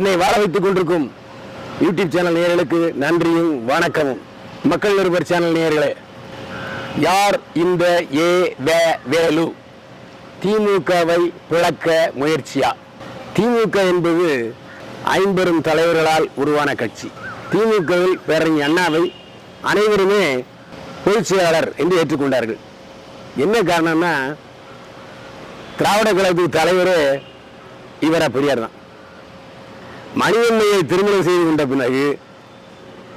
என்னை வாழ வைத்துக் கொண்டிருக்கும் யூடியூப் சேனல் நேயர்களுக்கு நன்றியும் வணக்கமும். மக்கள் நிருபர் சேனல் நேயர்களே யார் இந்த ஏ வே வேலு? திமுகவை பிளக்க முயற்சியா? திமுக என்பது ஐம்பெரும் தலைவர்களால் உருவான கட்சி. திமுகவில் பேரறிஞர் அண்ணாவை அனைவருமே பொதுச் செயலாளர் என்று ஏற்றுக்கொண்டார்கள். என்ன காரணம்னா திராவிட கழகத்துக்கு தலைவர் இவரா பெரியார் தான். மணியம்மையை திருமணம் செய்து கொண்ட பிறகு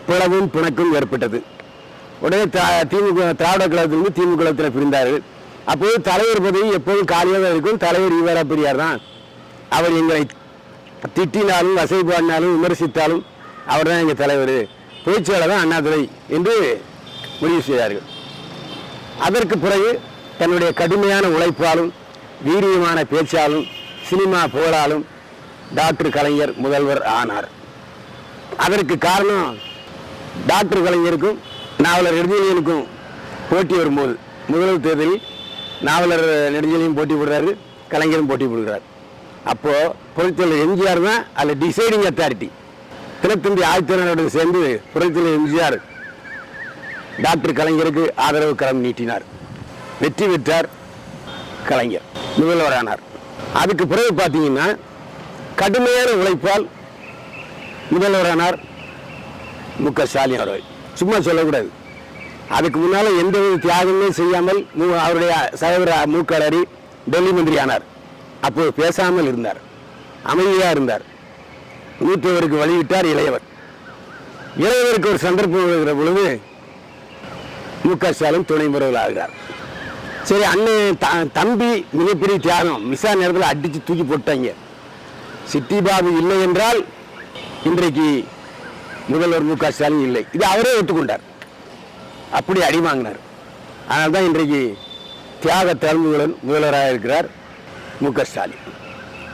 பிளவும் பிணக்கும் ஏற்பட்டது. உடனே திமுக திராவிட கழகத்திலிருந்து திமுக கழகத்தில் பிரிந்தார்கள். அப்போது தலைவர் பதவி எப்போதும் காலியாக இருக்கும். தலைவர் ஈவரா பெரியார் தான். அவர் எங்களை திட்டினாலும் வசைப்பாடினாலும் விமர்சித்தாலும் அவர் தான் எங்கள் தலைவர். பேச்சாளர் தான் அண்ணாதுரை என்று முடிவு செய்தார்கள். அதற்கு பிறகு தன்னுடைய கடுமையான உழைப்பாலும் வீரியமான பேச்சாலும் சினிமா புகழாலும் டாக்டர் கலைஞர் முதல்வர் ஆனார். அதற்கு காரணம் டாக்டர் கலைஞருக்கும் நாவலர் நெடுஞ்செழியனுக்கும் போட்டி வரும்போது முதல்வர் தேர்தலில் நாவலர் நெடுஞ்செழியும் போட்டி போடுறாரு கலைஞரும் போட்டி போடுகிறார். அப்போது பொதுத்தலைவர் எம்ஜிஆர் தான் அதில் டிசைடிங் அத்தாரிட்டி தினத்தந்தி ஆதித்யநாதோடு சேர்ந்து புரட்சித்தலைவர் எம்ஜிஆர் டாக்டர் கலைஞருக்கு ஆதரவு கரம் நீட்டினார். வெற்றி பெற்றார் கலைஞர் முதல்வரானார் அதுக்கு பிறகு பார்த்தீங்கன்னா கடுமையான உழைப்பால் முதல்வரானார் மு க ஸ்டாலின் அவர்கள். சும்மா சொல்லக்கூடாது. அதுக்கு முன்னால் எந்த ஒரு தியாகமே செய்யாமல் அவருடைய சகோதர மு டெல்லி மந்திரி ஆனார் அப்போது பேசாமல் இருந்தார். அமைதியாக இருந்தார். மூத்தவருக்கு வழிவிட்டார் இளையவர். இளையவருக்கு ஒரு சந்தர்ப்பம் வருகிற பொழுது மு க ஸ்டாலின் துணை முதல்வர் ஆகிறார். சரி அண்ணன் த- தம்பி மிகப்பெரிய தியாகம். மிசா நேரத்தில் அடித்து தூக்கி போட்டாங்க சிட்டி பாபு இல்லை என்றால் இன்றைக்கு முதல்வர் மு க ஸ்டாலின் இல்லை. இது அவரே ஒத்துக்கொண்டார். அப்படி அடி வாங்கினார். தான் இன்றைக்கு தியாக திறமையுடன் முதல்வராக இருக்கிறார் மு க ஸ்டாலின்.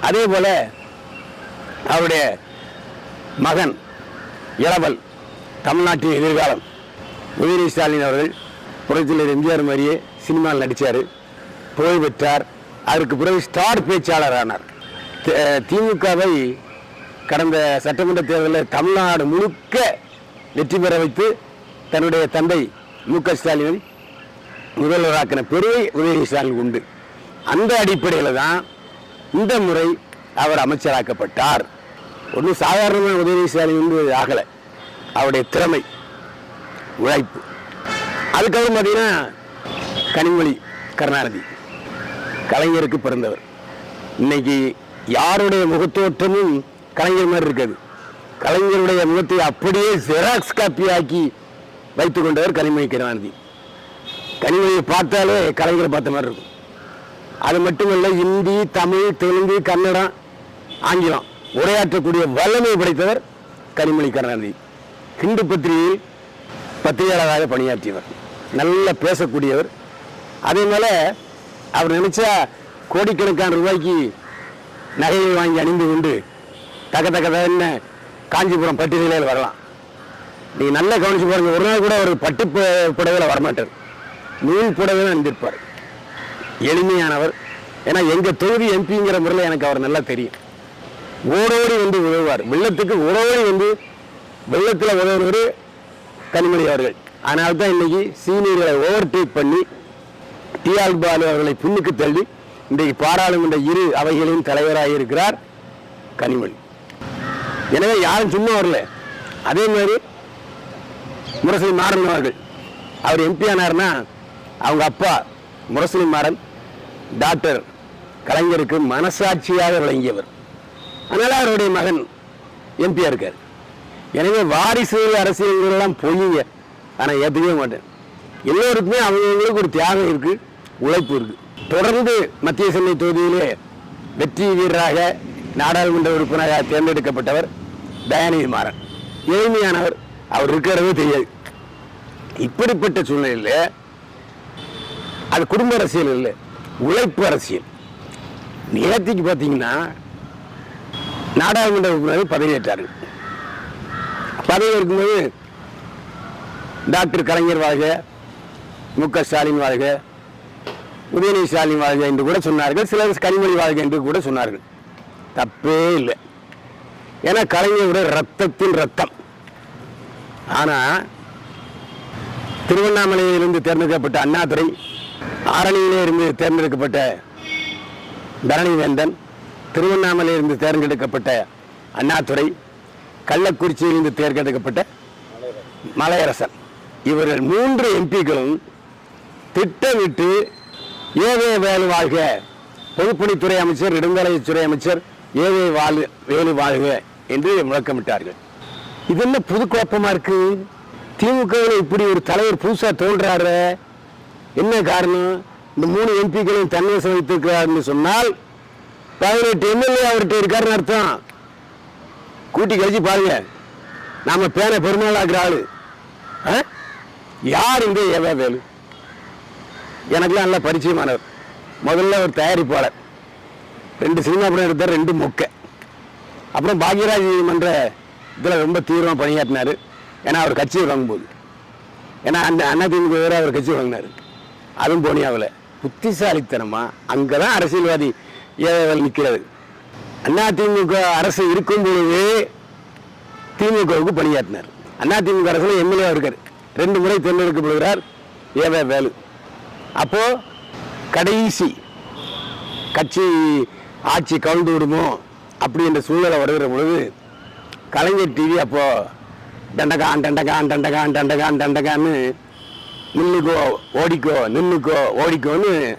அதே போல அவருடைய மகன் இளவல் தமிழ்நாட்டின் எதிர்காலம். உதயநிதி ஸ்டாலின் அவர்கள் புரட்சியில் எம்ஜிஆர் மாதிரியே சினிமாவில் நடித்தார் புகழ் பெற்றார். அதற்கு பிறகு ஸ்டார் பேச்சாளர் ஆனார் திமுகவை கடந்த சட்டமன்ற தேர்தலில் தமிழ்நாடு முழுக்க வெற்றி பெற வைத்து தன்னுடைய தந்தை மு க ஸ்டாலினை முதல்வராக்கின பெருமை உதயநிதி ஸ்டாலின் உண்டு. அந்த அடிப்படையில் தான் இந்த முறை அவர் அமைச்சராக்கப்பட்டார். ஒன்றும் சாதாரணமான உதயநிதி ஸ்டாலின் வந்து ஆகலை. அவருடைய திறமை உழைப்பு. அதுக்கப்புறம் பார்த்தீங்கன்னா கனிமொழி கருணாநிதி கலைஞருக்கு பிறந்தவர். இன்னைக்கு யாருடைய முகத்தோற்றமும் கலைஞர் மாதிரி இருக்காது. கலைஞருடைய முகத்தை அப்படியே ஜெராக்ஸ் காப்பி ஆக்கி வைத்துக் கொண்டவர் கனிமொழி கருணாநிதி. கனிமொழியை பார்த்தாலே கலைஞரை பார்த்த மாதிரி இருக்கும். அது மட்டுமல்ல இந்தி தமிழ் தெலுங்கு கன்னடம் ஆங்கிலம் உரையாற்றக்கூடிய வல்லமை படைத்தவர் கனிமொழி கருணாநிதி. ஹிந்து பத்திரிகையில் பத்திரிகையாளராக பணியாற்றியவர். நல்லா பேசக்கூடியவர். அதே போல அவர் நினைச்சா கோடிக்கணக்கான ரூபாய்க்கு நகையை வாங்கி அணிந்து கொண்டு தக்க தக தகன்னு காஞ்சிபுரம் பட்டு நிலையில் வரலாம். நீ நல்லா கவனிச்சு பாருங்க ஒரு நாள் கூட அவர் பட்டு புடவையில் வரமாட்டார். நூல் புடவையில் அணிந்திருப்பார். எளிமையானவர். ஏன்னா எங்கள் தொகுதி எம்பிங்கிற முறையில் எனக்கு அவர் நல்லா தெரியும். ஓடோடி வந்து உதவுவார். வெள்ளத்துக்கு ஓடோடி வந்து வெள்ளத்தில் உதவுறவர் கனிமொழி அவர்கள். அதனால தான் இன்னைக்கு சீனியர்களை ஓவர்டேக் பண்ணி டிஆர் பாலு அவர்களை பின்னுக்கு தள்ளி இன்றைக்கு பாராளுமன்ற இரு அவைகளின் தலைவராக இருக்கிறார் கனிமொழி. எனவே யாரும் சும்மா வரல. அதே மாதிரி முரசொலி மாறன் அவர்கள். அவர் எம்பி ஆனார்னா அவங்க அப்பா முரசொலி மாறன் டாக்டர் கலைஞருக்கு மனசாட்சியாக விளங்கியவர். அதனால் அவருடைய மகன் எம்பியாக இருக்கார். எனவே வாரிசு அரசியல்கள்லாம் பொய்யுங்க ஆனால் ஏற்றுக்கவே மாட்டேன். எல்லோருக்குமே அவங்களுக்கு ஒரு தியாகம் இருக்குது உழைப்பு இருக்குது தொடர்ந்து மத்திய சென்னை தொகுதியிலே வெற்றி வீரராக நாடாளுமன்ற உறுப்பினராக தேர்ந்தெடுக்கப்பட்டவர் தயாநிதி மாறன் எளிமையானவர் அவர் இருக்கிறதே தெரியாது. இப்படிப்பட்ட சூழ்நிலையில் அது குடும்ப அரசியல் இல்லை உழைப்பு அரசியல். நேற்றுக்கு பார்த்தீங்கன்னா நாடாளுமன்ற உறுப்பினர் பதவியேற்றார் பதவி இருக்கும்போது டாக்டர் கலைஞர் வாழ்க மு க ஸ்டாலின் வாழ்க உதயநிதி ஸ்டாலின் வாழ்க என்று கூட சொன்னார்கள் சிலர் கனிமொழி வாழ்க என்று கூட சொன்னார்கள். தப்பே இல்லை. ஏன்னா கலைஞருடைய ரத்தத்தின் ரத்தம். ஆனால் திருவண்ணாமலையிலிருந்து தேர்ந்தெடுக்கப்பட்ட அண்ணாதுரை ஆரணியிலே இருந்து தேர்ந்தெடுக்கப்பட்ட தரணிவேந்தன் திருவண்ணாமலையிலிருந்து தேர்ந்தெடுக்கப்பட்ட அண்ணாதுரை கள்ளக்குறிச்சியிலிருந்து தேர்ந்தெடுக்கப்பட்ட மலையரசன். இவர்கள் மூன்று எம்பிக்களும் திட்டமிட்டு ஏவே வேலு வாழ்க. பொதுப்பணித்துறை அமைச்சர் நெடுஞ்சாலைத்துறை அமைச்சர் ஏவே வாழ் வேலு வாழ்க என்று முழக்கமிட்டார்கள். இது என்ன புது குழப்பமா இருக்கு? திமுகவில் இப்படி ஒரு தலைவர் புதுசாக தோன்றாரு. என்ன காரணம்? இந்த மூணு எம்பிக்களையும் தன்வசம் வைத்திருக்கிறார்னு சொன்னால் பதினெட்டு எம்எல்ஏ அவர்கிட்ட இருக்காருன்னு அர்த்தம். கூட்டி கழிச்சு பாருங்க. நாம பேனை பெருமாளாக்குற ஆளு. ஆ? யார் இந்த ஏவா வேலு? எனக்குலாம் நல்ல பரிச்சயமானவர். முதல்ல ஒரு தயாரிப்பாளர். ரெண்டு சினிமா படம் எடுத்தார் ரெண்டு மொக்கை. அப்புறம் பாக்யராஜ் மன்ற இதில் ரொம்ப தீவிரமாக பணியாற்றினார். ஏன்னா அவர் கட்சியை வாங்கும்போது. ஏன்னா அந்த அதிமுக வேறு அவர் கட்சி வாங்கினார். அதுவும் போனியாவில். புத்திசாலித்தனமாக அங்கே தான் அரசியல்வாதி ஏவல் நிற்கிறது அதிமுக அரசு இருக்கும் பொழுது திமுகவுக்கு பணியாற்றினார். அதிமுக அரசில் எம்எல்ஏ இருக்கார். ரெண்டு முறை தேர்ந்தெடுக்கப்படுகிறார் ஏவே வேலு. அப்போ கடைசி கட்சி ஆட்சி கவிழ்ந்து விடுமோ அப்படின்ற சூழ்நிலை வருகிற பொழுது கலைஞர் டிவி அப்போது டண்டகான் டண்டகான் டண்டகான் டண்டகான் டண்டகான்னு நின்னுக்கோ ஓடிக்கோ நின்றுக்கோ ஓடிக்கோன்னு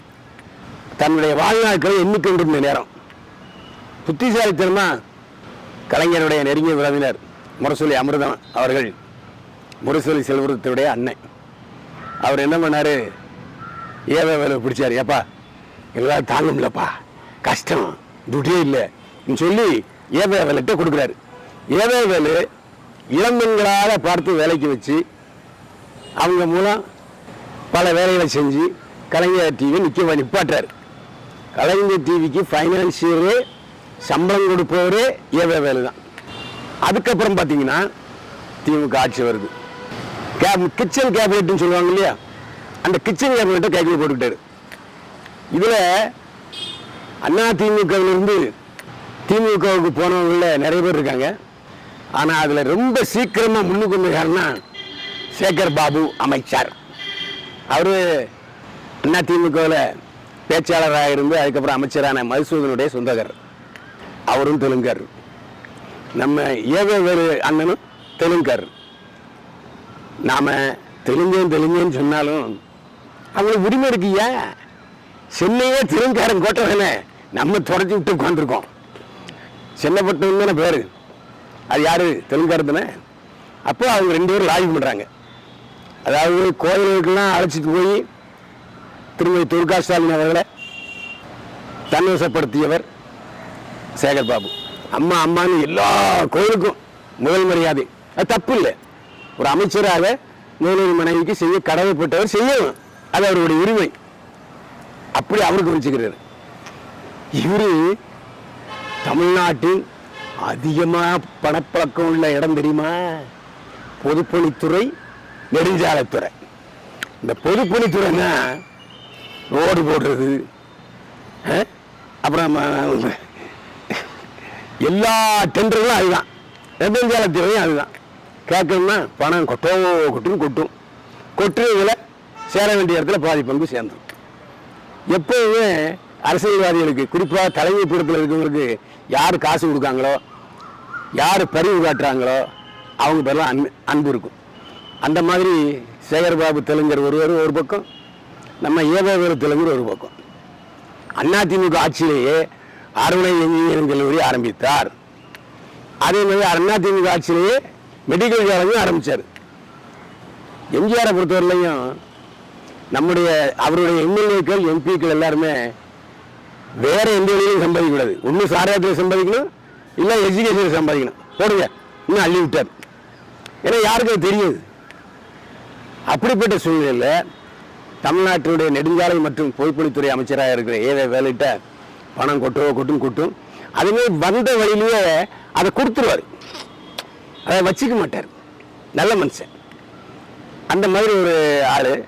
தன்னுடைய வாழ்நாட்களை எண்ணிக்கொண்டிருந்த நேரம். புத்திசாலித்தனமா கலைஞருடைய நெருங்கிய உறவினர் முரசொலி அமிர்தம் அவர்கள் முரசொலி செல்வரத்துடைய அண்ணன் அவர் என்ன பண்ணார்? ஏவே வேலை பிடிச்சாரு? ஏப்பா எங்களால் தாங்க முடியலப்பா. கஷ்டம். துட்டே இல்லை. சொல்லி ஏவே வேலைகிட்ட கொடுக்குறாரு. ஏவே வேலை இளம்பெண்களால் பார்த்து வேலைக்கு வச்சு அவங்க மூலம் பல வேலைகளை செஞ்சு கலைஞர் டிவி நிற்க நிப்பாட்டுறாரு. கலைஞர் டிவிக்கு ஃபைனான்சியரு சம்பளம் கொடுப்பவரே ஏவே வேலை தான். அதுக்கப்புறம் பார்த்தீங்கன்னா திமுக ஆட்சி வருது. கேப் கிச்சன் கேபினெட்னு சொல்லுவாங்க இல்லையா? அந்த கிச்சன் கேபினெட்டை கையில் போட்டுக்கிட்டாரு. இதில் அண்ணா திமுகவிலிருந்து திமுகவுக்கு போனவங்கள நிறைய பேர் இருக்காங்க. ஆனால் அதில் ரொம்ப சீக்கிரமாக முன்னுக்கு வந்தாருன்னா சேகர் பாபு அமைச்சர். அவர் அண்ணா திமுகவில் பேச்சாளராக இருந்து அதுக்கப்புறம் அமைச்சரான மதுசூதனுடைய சொந்தகர் அவரும் தெலுங்கர். நம்ம ஏவே வேறு அண்ணனும் தெலுங்கர். நாம் தெலுங்கன் தெலுங்குன்னு சொன்னாலும் அவங்களுக்கு உரிமை இருக்குயா சென்னையே திருங்காரன் கோட்டை தானே நம்ம தொடச்சி விட்டு உட்காந்துருக்கோம் சென்னப்பட்டம் தானே பேர். அது யார்? தெலுங்காரர் தானே? அப்போ அவங்க ரெண்டு பேரும் லாஜி பண்ணுறாங்க அதாவது கோயில்களுக்கெல்லாம் அழைச்சிட்டு போய் திருமதி துர்கா ஸ்டாலின் அவர்களை தன்வசப்படுத்தியவர் சேகர் பாபு. அம்மா அம்மான்னு எல்லா கோயிலுக்கும் முதல் மரியாதை. அது தப்பு இல்லை. ஒரு அமைச்சராக முதல்வர் மனைவிக்கு செய்ய கடமைப்பட்டவர் செய்யணும். அது அவருடைய உரிமை. அப்படி அவருக்கு வச்சுக்கிறார் இவரு தமிழ்நாட்டில் அதிகமாக பணப்பழக்கம் உள்ள இடம் தெரியுமா? பொதுப்பணித்துறை நெடுஞ்சாலைத்துறை. இந்த பொதுப்பணித்துறைன்னா ரோடு போடுறது அப்புறம் எல்லா டெண்டர்களும் அதுதான். நெடுஞ்சாலைத்துறையும் அதுதான். கேட்கணும்னா பணம் கொட்டோ கொட்டும் கொட்டும். கொட்டுறதுல சேர வேண்டிய இடத்துல பாதி பங்கு சேர்ந்துடும் எப்போவுமே அரசியல்வாதிகளுக்கு குறிப்பாக தலைமை பொறுப்பில் இருக்கிறவங்களுக்கு யார் காசு கொடுக்காங்களோ யார் பரிவு காட்டுறாங்களோ அவங்க பேரெலாம் அன்பு அன்பு இருக்கும். அந்த மாதிரி சேகர்பாபு தெலுங்கர் ஒருவர் ஒரு பக்கம் நம்ம ஏதோ தெலுங்கர் ஒரு பக்கம். அதிமுக ஆட்சியிலேயே அருணை இன்ஜினியரிங் கல்லூரி ஆரம்பித்தார். அதே மாதிரி அதிமுக ஆட்சியிலேயே மெடிக்கல் காலேஜும் ஆரம்பித்தார் எம்ஜிஆரை பொறுத்தவரையிலையும் நம்முடைய அவருடைய எம்எல்ஏக்கள் எம்பிக்கள் எல்லாருமே வேற எந்த வழியிலும் சம்பாதிக்கக்கூடாது. ஒன்று சாராயத்தில் சம்பாதிக்கணும் இல்லை எஜுகேஷனில் சம்பாதிக்கணும். போடுங்க. இன்னும் அள்ளி விட்டார். ஏன்னா யாருக்கும் அது தெரியாது. அப்படிப்பட்ட சூழ்நிலையில் தமிழ்நாட்டினுடைய நெடுஞ்சாலை மற்றும் பொதுப்பணித்துறை அமைச்சராக இருக்கிற ஏவே வேலையிட்ட பணம் கொட்டோ கொட்டும் கொட்டும். அதுமாரி வந்த வழியிலேயே அதை கொடுத்துருவார். அதை வச்சுக்க மாட்டார். நல்ல மனுஷன். அந்த மாதிரி ஒரு ஆள்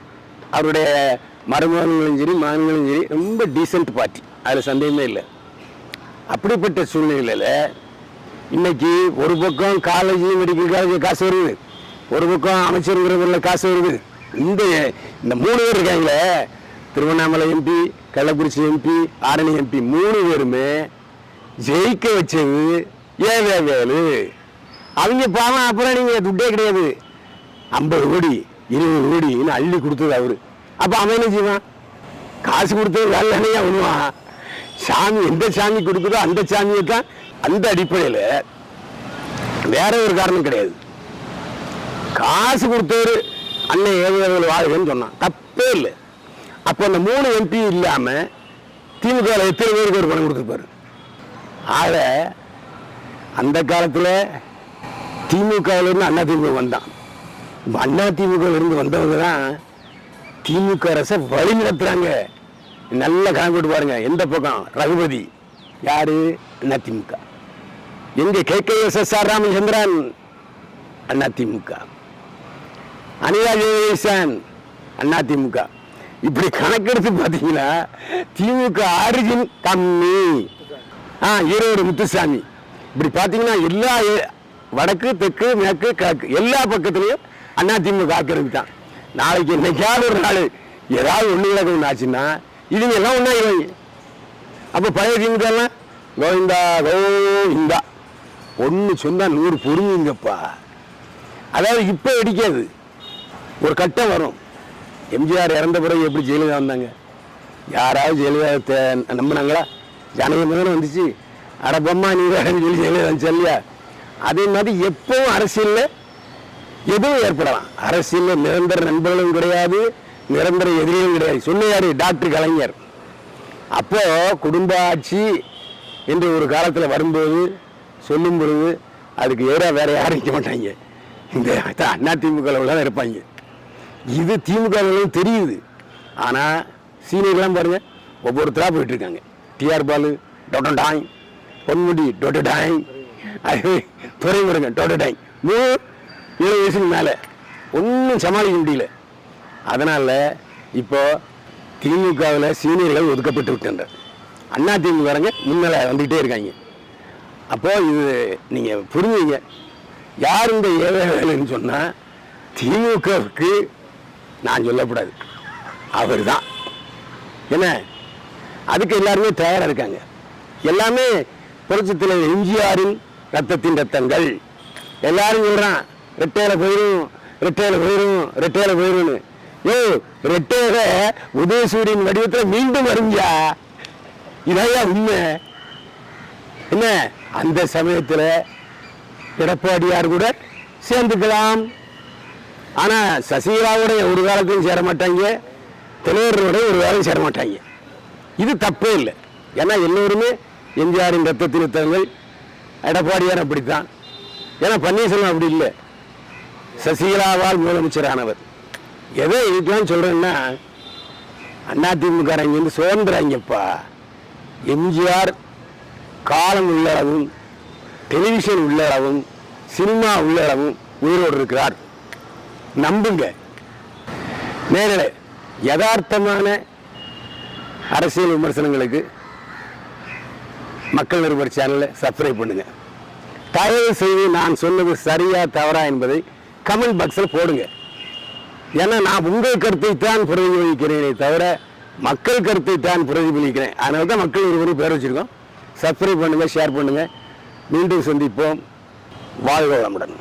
அவருடைய மருமகன்களும் சரி மகன்களும் சரி ரொம்ப டீசென்ட் பார்ட்டி அதில் சந்தேகமே இல்லை. அப்படிப்பட்ட சூழ்நிலையில் இன்னைக்கு ஒரு பக்கம் காலேஜ் மெடிக்கல் காலேஜ் காசு வருது. ஒரு பக்கம் அமைச்சருங்கிற காசு வருது. இந்த இந்த மூணு பேர் இருக்காங்களே Tiruvannamalai MP Kallakurichi MP Arani MP மூணு பேருமே ஜெயிக்க வச்சது ஏன் வேலு. அவங்க பாவம் அப்புறம் நீங்கள் துட்டே கிடையாது. ஐம்பது கோடி. இருபது கோடின்னு அள்ளி கொடுத்தது அவரு. அப்போ அவன் என்ன செய்வான்? காசு கொடுத்தது வேலையானே அவனுவான் சாமி எந்த சாமி கொடுக்குதோ அந்த சாமியை தான் அந்த அடிப்படையில் வேற ஒரு காரணம் கிடையாது. காசு கொடுத்தவர் அண்ணன் ஏழுவர்கள் வாழ்கன்னு சொன்னான். தப்பே இல்லை. அப்போ அந்த மூணு எம்பி இல்லாம திமுக எத்தனை பேருக்கு ஒரு பணம் கொடுத்துருப்பாரு? ஆக அந்த காலத்தில் திமுகவிலேருந்து அண்ணா திமுக வந்தான். அண்ணா திமுக இருந்து வந்தவங்க தான் திமுக அரசை வழி நடத்துகிறாங்க நல்ல கணக்கு பாருங்க எந்த பக்கம்? ரகுபதி. யாரு? அண்ணா திமுக. எங்க K K S S R Ramachandran? Anna DMK. Anitha Jeyasan? Anna DMK. இப்படி கணக்கெடுத்து பார்த்தீங்கன்னா திமுக ஆரிஜின் கம்மி. ஆ ஈரோடு முத்துசாமி. இப்படி பார்த்தீங்கன்னா எல்லா ஏ- வடக்கு தெற்கு மேற்கு கிழக்கு எல்லா பக்கத்துலேயும் அண்ணா திமுக ஆக்கிரமி தான் நாளைக்கு என்னைக்காவது ஒரு நாள் ஏதாவது ஒன்று கிழக்கு ஒன்று ஆச்சுன்னா இதுங்க எல்லாம் ஒன்றா ஒன்றாயிருவாங்க அப்போ பழைய திமுக எல்லாம் கோவிந்தா கோவிந்தா ஒன்று சொன்னால் நூறு பொறுங்குங்கப்பா அதாவது இப்போ இடிக்காது ஒரு கட்டம் வரும் எம்ஜிஆர் இறந்த பிறகு எப்படி ஜெயலலிதா வந்தாங்க யாராவது ஜெயலலிதா நம்பினாங்களா ஜனகம் தானே வந்துச்சு அட பொம்மா நீ வேறன்னு சொல்லி ஜெயலலிதா வந்துச்சு இல்லையா அதே மாதிரி எப்பவும் அரசியலில் எதுவும் ஏற்படலாம் அரசியலில் நிரந்தர நண்பர்களும் கிடையாது நிரந்தர எதிரியும் கிடையாது சொன்னையாரு டாக்டர் கலைஞர் அப்போ குடும்ப ஆட்சி என்று ஒரு காலத்தில் வரும்போது சொல்லும் பொழுது அதுக்கு எதிராக வேற யாரும் நிற்க மாட்டாங்க இந்த அண்ணா திமுகவில் தான் இருப்பாங்க இது திமுக தெரியுது ஆனால் சீனியர்லாம் பாருங்க ஒவ்வொருத்தராக போயிட்டு இருக்காங்க டிஆர் பாலு டொட்டோ டாய் பொன்முடி டொட்டோ டாய் அது துறைமுருங்க டொட்டோ டாய் மூணு ஏழு வயசுக்கு மேலே. ஒன்றும் சமாளிக்க முடியல. அதனால் இப்போ திமுகவில் சீனியர்கள் ஒதுக்கப்பட்டு விட்டனர் அண்ணா திமுகங்க முன்னால் வந்துக்கிட்டே இருக்காங்க. அப்போது இது நீங்கள் புரிஞ்சுங்க. யார் இந்த ஏழை வேலைன்னு சொன்னால் திமுகவுக்கு நான் சொல்லக்கூடாது. அவர் தான் என்ன? அதுக்கு எல்லாருமே தயாராக இருக்காங்க. எல்லாமே புரட்சத்தில் எம்ஜிஆரின் ரத்தத்தின் ரத்தங்கள். எல்லாரும் சொல்கிறான் ரெட்டையில போயிடும் ரெட்டையில போயிடும் ரெட்டையில போயிடும்னு ஏ ரெட்டையில உதயசூரியன் வடிவத்தில் மீண்டும் வருங்கயா இதையா உண்மை? என்ன? அந்த சமயத்தில் எடப்பாடியார் கூட சேர்ந்துக்கலாம். ஆனா சசிகலாவோட ஒரு காலத்தையும் சேர மாட்டாங்க தலைவரோட ஒரு காலம் சேர மாட்டாங்க இது தப்பே இல்லை. ஏன்னா எல்லோருமே எம்ஜிஆரின் ரத்த தங்கள் எடப்பாடியார் அப்படித்தான். ஏன்னா பன்னீர்செல்வம் அப்படி இல்லை. சசிகலாவால் முதலமைச்சரானவர். எதை இதுக்கெல்லாம் சொல்கிறேன்னா அதிமுகரங்க இருந்து சுதந்திரங்கப்பா. எம்ஜிஆர் காலம் உள்ளளவும் டெலிவிஷன் உள்ளளவும் சினிமா உள்ளளவும் உயிரோடு இருக்கிறார். நம்புங்க. நேரில் யதார்த்தமான அரசியல் விமர்சனங்களுக்கு மக்கள் நிருபர் சேனலை சப்ஸ்கிரைப் பண்ணுங்கள் தயவு செய்து நான் சொன்னது சரியா தவறா என்பதை கமெண்ட் பாக்ஸில் போடுங்க. ஏன்னா நான் உங்கள் கருத்தை தான் பிரதிபலிக்கிறேனே தவிர மக்கள் கருத்தை தான் பிரதிபலிக்கிறேன். அதனால தான் மக்கள் நிருபர் பேர் வச்சுருக்கோம். சப்ஸ்கிரைப் பண்ணுங்கள் ஷேர் பண்ணுங்கள் மீண்டும் சந்திப்போம். வாழ்க வளமுடன்.